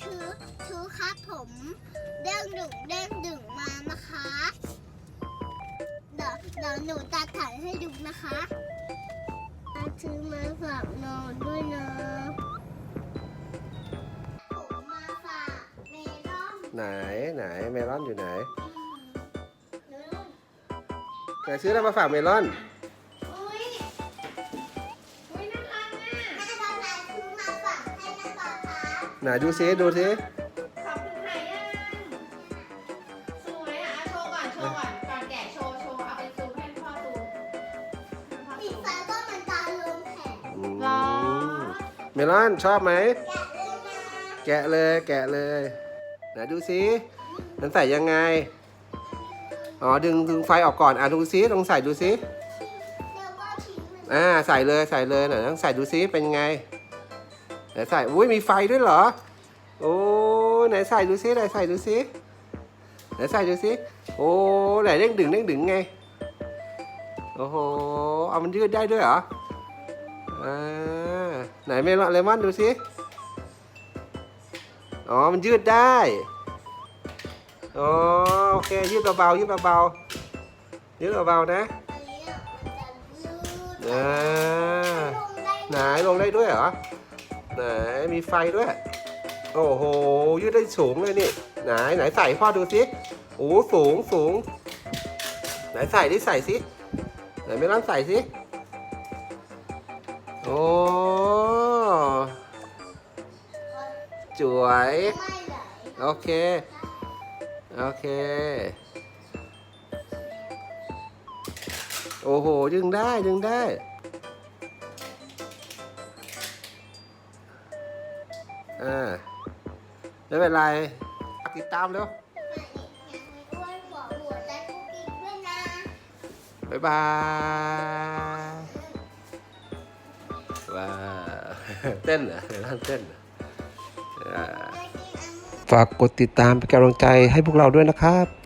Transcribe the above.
ถือถือครับผมเด้งดึงเด้งดึงมานะคะเดี๋ยวเดี๋ยวหนูจะถ่ายให้ดูนะคะถือมาฝากนอนด้วยนะผมมาฝากเมลอนไหนไหนเมลอนอยู่ไหนหนูไหนซื้ออะไรมาฝากเมลอน ไหนดูซิดูซิขอบคุณค่ะยังสวยอะเอาโชว์ก่อนโชว์ก่อนก่อนแกะโชว์โชว์เอาไปซูมให้พ่อซูมให้พ่อสีซูมฟ้าก็มันตาลงแผงอืมหรอเมลอนชอบไหม แกะเลยนะแกะเลยแกะเลยไหนดูซิมันใส่ยังไง อ๋อดึงดึงไฟออกก่อนอะดูซิลองใส่ดูซิแล้วก็ทิ้งมันอ่าใส่เลยใส่เลยไหนต้องใส่ดูซิเป็นไง ไหนใส่อุ้ยมีไฟด้วยเหรอ โอ้ไหนใส่ดูซิไหนใส่ดูซิไหนใส่ดูซิโอ้ไหนเด้งดึงเด้งดึงไงโอ้โหเอามันยืดได้ด้วยเหรออ่าไหนเมลอนเลมอนดูซิอ๋อมันยืดได้อ๋อโอเคยืดเบาๆยืดเบาๆยืดเบาๆนะอันนี้อะมันะอ่าไหนลงได้ด้วยเหรอ ไหนมีไฟด้วย โอ้โห ยืดได้สูงเลยนี่ ไหนไหนใส่พ่อดูสิโอ้สูงสูง ไหนใส่ดิใส่สิ ไหนไม่ร้อนใส่สิ โอ้สวย โอเค โอเค โอ้โห ดึงได้ ดึงได้ อ่าไม่เป็นไรติดตามเร็วอ้วนหัวหัวใจคุกกิ๊กด้วยนะบ๊ายบายว้าเต้นเหรอเต้นเต้นฝากกดติดตามเป็นกำลังใจให้พวกเราด้วยนะครับ